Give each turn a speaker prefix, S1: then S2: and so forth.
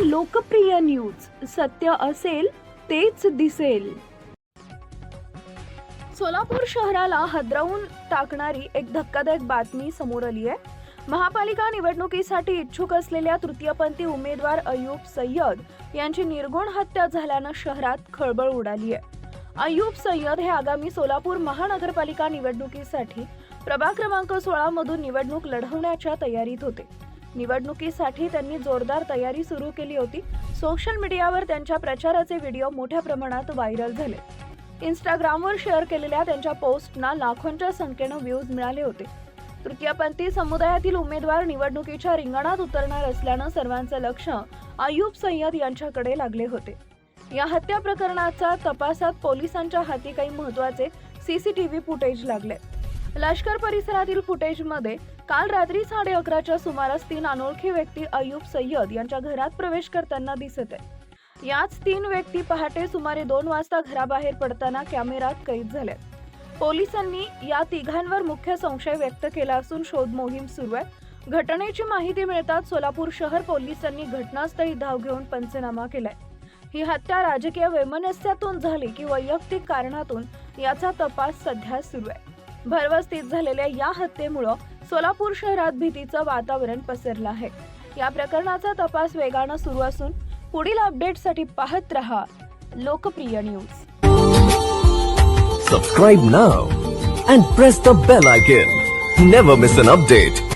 S1: लोकप्रिय न्यूज? सत्य असेल तेच दिसेल. सोलापूर शहराला हदरवून टाकणारी एक धक्कादायक बातमी समोर आली आहे. महापालिका निवडणुकीसाठी इच्छुक असलेल्या तृतीयपंथी उमेदवार अयूब सय्यद यांची निर्गुण हत्या झाल्यानं शहरात खळबळ उडाली आहे. अयूब सय्यद हे आगामी सोलापूर महानगरपालिका निवडणुकीसाठी प्रभाग क्रमांक सोळा मधून निवडणूक लढवण्याच्या तयारीत होते. निवडणुकीसाठी त्यांनी जोरदार तयारी सुरू केली होती. सोशल मीडियावर त्यांच्या प्रचाराचे व्हिडिओ मोठ्या प्रमाणात व्हायरल झाले. इंस्टाग्रामवर शेअर केलेल्या त्यांच्या पोस्टना लाखोंच्या संख्येनं व्ह्यूज मिळाले होते. तृतीयपंथी समुदायातील उमेदवार निवडणुकीच्या रिंगणात उतरणार असल्यानं सर्वांचं लक्ष अयुब सय्यद यांच्याकडे लागले होते. या हत्या प्रकरणाचा तपासात पोलिसांच्या हाती काही महत्त्वाचे सीसीटीव्ही फुटेज लागले. लष्कर परिसरातील फुटेजमध्ये काल रात्री साडे अकराच्या सुमारास तीन अनोळखी व्यक्ती अयुब सय्यद यांच्या घरात प्रवेश करताना दिसत आहे याच तीन व्यक्ती पहाटे सुमारे दोन वाजता घराबाहेर पडताना कॅमेरात कैद झाले पोलिसांनी या तिघांवर मुख्य संशय व्यक्त केला असून शोध मोहीम सुरू आहे. घटनेची माहिती मिळताच सोलापूर शहर पोलिसांनी घटनास्थळी धाव घेऊन पंचनामा केलाय. ही हत्या राजकीय वैमनस्यातून झाली की वैयक्तिक कारणातून याचा तपास सध्या सुरू आहे. भरवस्तीत झालेल्या या हत्येमुळं सोलापूर शहरात भीतीचं वातावरण पसरलं आहे. या प्रकरणाचा तपास वेगानं सुरू असून पुढील अपडेटसाठी पाहत रहा Lokpriya news.
S2: Subscribe now and press the bell icon never miss an update